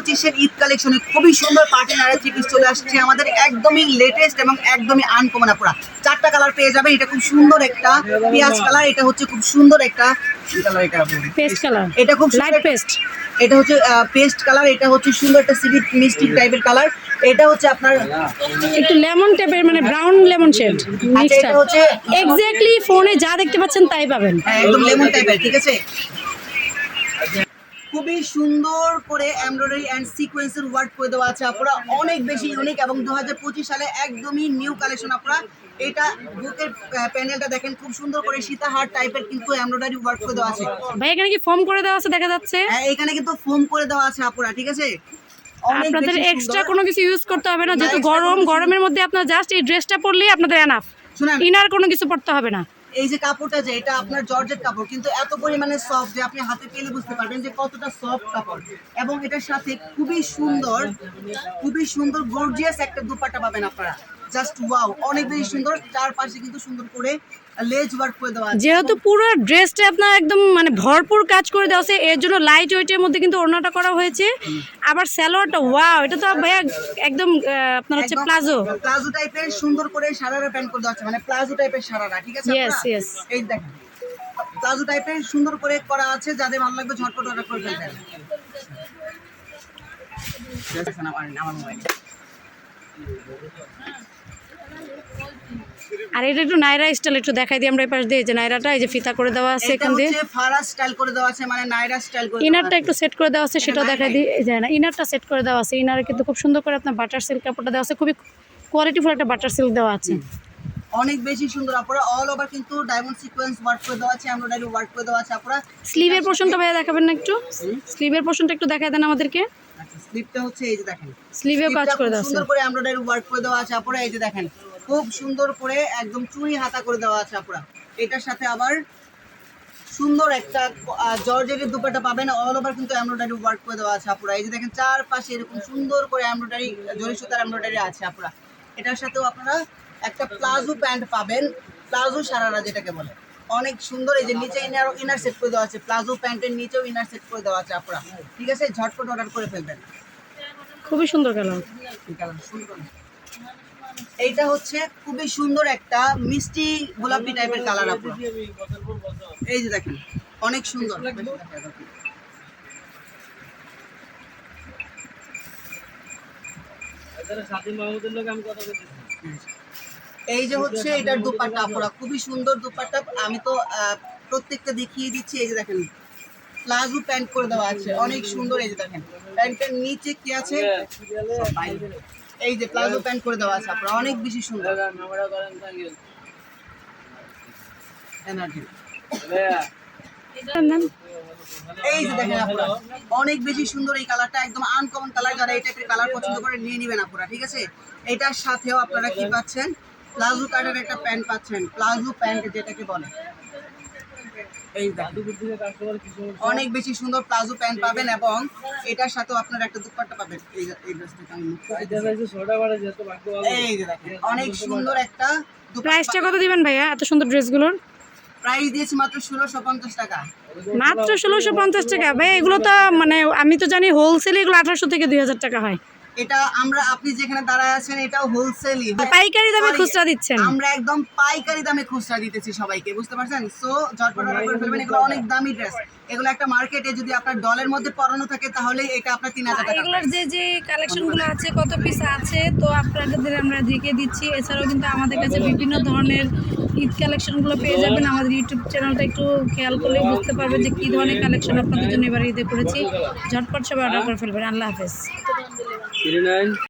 পঁচিশের ঈদ কালেকশনে খুবই সুন্দর পার্টি নারে থ্রি পিস চলে আসছে। আমাদের একদমই লেটেস্ট এবং একদমই আনকমন আপুরা। চারটা কালার পেয়ে যাবেন। এটা খুব সুন্দর একটা পেঁয়াজ কালার এটা হচ্ছে খুব সুন্দর একটা কালার এটা পেস্ট কালার এটা খুব লাইট পেস্ট এটা হচ্ছে পেস্ট কালার এটা হচ্ছে সুন্দর একটা সিভিট মিষ্টি টাইপের কালার এটা হচ্ছে আপনার একটু লেমন টাইপের মানে ব্রাউন লেমন শেড মিক্সড এটা হচ্ছে এক্স্যাক্টলি ফোনে যা দেখতে পাচ্ছেন তাই পাবেন। হ্যাঁ, একদম লেমন টাইপের ঠিক আছে? খুবই সুন্দর করে এমব্রয়ডারি অ্যান্ড সিকোয়েন্সের ওয়ার্ক করে দেওয়া আছে আপনারা। অনেক বেশি ইউনিক এবং দু হাজার পঁচিশ সালে একদমই নিউ কালেকশন আপনারা। এটা বুকের প্যানেলটা দেখেন খুব সুন্দর করে সীতাহার টাইপের কিন্তু এমব্রয়ডারি ওয়ার্ক করে দেওয়া আছে। ভাই এখানে কি ফোম করে দেওয়া আছে দেখা যাচ্ছে? হ্যাঁ এখানে কিন্তু ফোম করে দেওয়া আছে আপুরা ঠিক আছে? আপনাদের এক্সট্রা কোনো কিছু ইউজ করতে হবে না না, যেহেতু গরম গরমের মধ্যে আপনার জাস্ট এই ড্রেসটা পরলেই আপনাদের এনাফ ইনার কোনো কিছু পড়তে হবে না। এই যে কাপড়টা যে, এটা আপনার জর্জেট কাপড়, কিন্তু এত পরিমাণে সফট যে আপনি হাতে পেলে বুঝতে পারবেন যে কতটা সফট কাপড়। এবং এটার সাথে খুবই সুন্দর খুবই সুন্দর গর্জিয়াস একটা দুপাটা পাবেন আপনারা। জাস্ট ওয়াও অনেক বেশি সুন্দর, চারপাশে কিন্তু সুন্দর করে লেজ ওয়ার্ক করে দেওয়া যেহেতু পুরো ড্রেসটা আপনার একদম মানে ভরপুর কাজ করে দেওয়া আছে এর জন্য লাইট ওয়েটের মধ্যে কিন্তু ওড়নাটা করা হয়েছে। আবার স্যালোয়ারটা ওয়াও এটা তো ভাইয়া একদম আহ, আপনার হচ্ছে প্লাজো। প্লাজো টাইপের সুন্দর করে সারারা প্যান্ট করে দেওয়া আছে মানে প্লাজো টাইপের সারারা ঠিক আছে আপনারা? yes. এই দেখেন প্লাজো টাইপের সুন্দর করে করা আছে যাদের ভালো লাগবে ঝটপট অর্ডার করে ফেলবেন। দেখেন আমার আমার মোবাইলে আর এটা একটু নাইরা স্টাইল একটু দেখাই দিই আমরা এই পাশ দিয়ে যে নাইরাটা এই যে ফিতা করে দেওয়া আছে এখান দিয়ে। ফারা স্টাইল করে দেওয়া আছে মানে নাইরা স্টাইল করে ইনারটা একটু সেট করে দেওয়া আছে সেটাও দেখাই দিই। এই যে না ইনারটা সেট করে দেওয়া আছে। ইনারে কিন্তু খুব সুন্দর করে আপনার বাটার সিল্ক কাপড়টা দেওয়া আছে। খুবই কোয়ালিটিফুল একটা বাটার সিল্ক দেওয়া আছে। অনেক বেশি সুন্দর আপনারা অল ওভার কিন্তু ডায়মন্ড সিকোয়েন্স ওয়ার্ক করে দেওয়া আছে এমব্রয়ডারি ওয়ার্ক করে দেওয়া আছে আপনারা স্লিভের পোর্শনটা ভাইয়া দেখাবেন না একটু? স্লিভের পোর্শনটা একটু দেখাই দেন আমাদেরকে। স্লিপটা হচ্ছে এই যে দেখেন। স্লিভেও কাজ করে দেওয়া আছে। সুন্দর করে এমব্রয়ডারি ওয়ার্ক করে দেওয়া আছে আপনারা এই যে দেখেন। খুব সুন্দর করে একদম চুড়ি হাতা করে দেওয়া আছে আপনারা এটার সাথে আবার সুন্দর একটা জর্জেটের দুপাটা পাবেন। অল ওভার কিন্তু এমব্রয়ডারি ওয়ার্ক করে দেওয়া আছে আপনারা এই যে দেখেন চারপাশে এরকম সুন্দর করে এমব্রয়ডারি জরি সুতার এমব্রয়ডারি আছে আপনারা এটার সাথেও আপনারা একটা প্লাজো প্যান্ট পাবেন। প্লাজো সারারা যেটাকে বলে। অনেক সুন্দর এই যে নিচে ইনার ইনার সেট করে দেওয়া আছে। প্লাজো প্যান্টের নিচেও ইনার সেট করে দেওয়া আছে আপনারা ঠিক আছে ঝটপট অর্ডার করে ফেলবেন। খুবই সুন্দর কালার এইটা হচ্ছে খুবই সুন্দর একটা মিষ্টি গোলাপি টাইপের কালার আপনার এই যে দেখেন, অনেক সুন্দর। এই যে হচ্ছে এটার দুপাট্টা আপনারা খুবই সুন্দর দুপাট্টা। আমি তো প্রত্যেকটা দেখিয়ে দিচ্ছি। এই যে দেখেন, প্লাজো প্যান্ট করে দেওয়া আছে। অনেক সুন্দর। এই যে দেখেন, প্যান্টের নিচে কি আছে? এই যে প্লাজো প্যান্ট করে দেওয়া আছে আপনারা, অনেক বেশি সুন্দর। এনার্জি এই যে দেখেন আপনারা, অনেক বেশি সুন্দর এই কালারটা, একদম আনকমন কালার, যারা এই টাইপের কালার পছন্দ করে নিয়ে নেবেন আপনারা, ঠিক আছে? এটার সাথেও আপনারা কি পাচ্ছেন? প্লাজো কাটের একটা প্যান্ট পাচ্ছেন, প্লাজো প্যান্ট যেটাকে বলে। এই অনেক বেশি সুন্দর প্লাজো প্যান্ট পাবেন এবং এটার সাথেও আপনারা একটা দুপাট্টা পাবেন। এই দেখেন অনেক সুন্দর একটা প্রাইসটা কত দিবেন ভাইয়া? এত সুন্দর ড্রেসগুলোর প্রাইস দিয়েছি মাত্র ষোলোশো পঞ্চাশ টাকা। মাত্র ষোলোশো পঞ্চাশ টাকা। ভাই এগুলো তো মানে আমি তো জানি হোলসেল এগুলো আঠারোশো থেকে দুই হাজার টাকা হয়। এটা আমরা আপনি যেখানে দাঁড়ায় আছেন এটাও হোলসেলই পাইকারি দামে খুচরা দিচ্ছেন। আমরা একদম পাইকারি দামে খুচরা দিতেছি সবাইকে বুঝতে পারছেন? সো ঝটপট অর্ডার করে ফেলবেন এগুলো অনেক দামি ড্রেস এগুলো একটা মার্কেটে যদি আপনার ডলের মধ্যে পরানো থাকে তাহলে এটা আপনার তিন হাজার টাকা এগুলোর যে যে কালেকশনগুলো আছে কত পিস আছে তো আপনাদের আমরা দেখে দিচ্ছি। এছাড়াও কিন্তু আমাদের কাছে বিভিন্ন ধরনের ঈদ কালেকশনগুলো পেয়ে যাবেন। আমাদের ইউটিউব চ্যানেলটা একটু খেয়াল করলে বুঝতে পারবেন যে কী ধরনের কালেকশন আপনাদের জন্য এবার ঈদে করেছি। ঝটপট সবাই অর্ডার করে ফেলবেন। আল্লাহ হাফেজ। Peter Nine.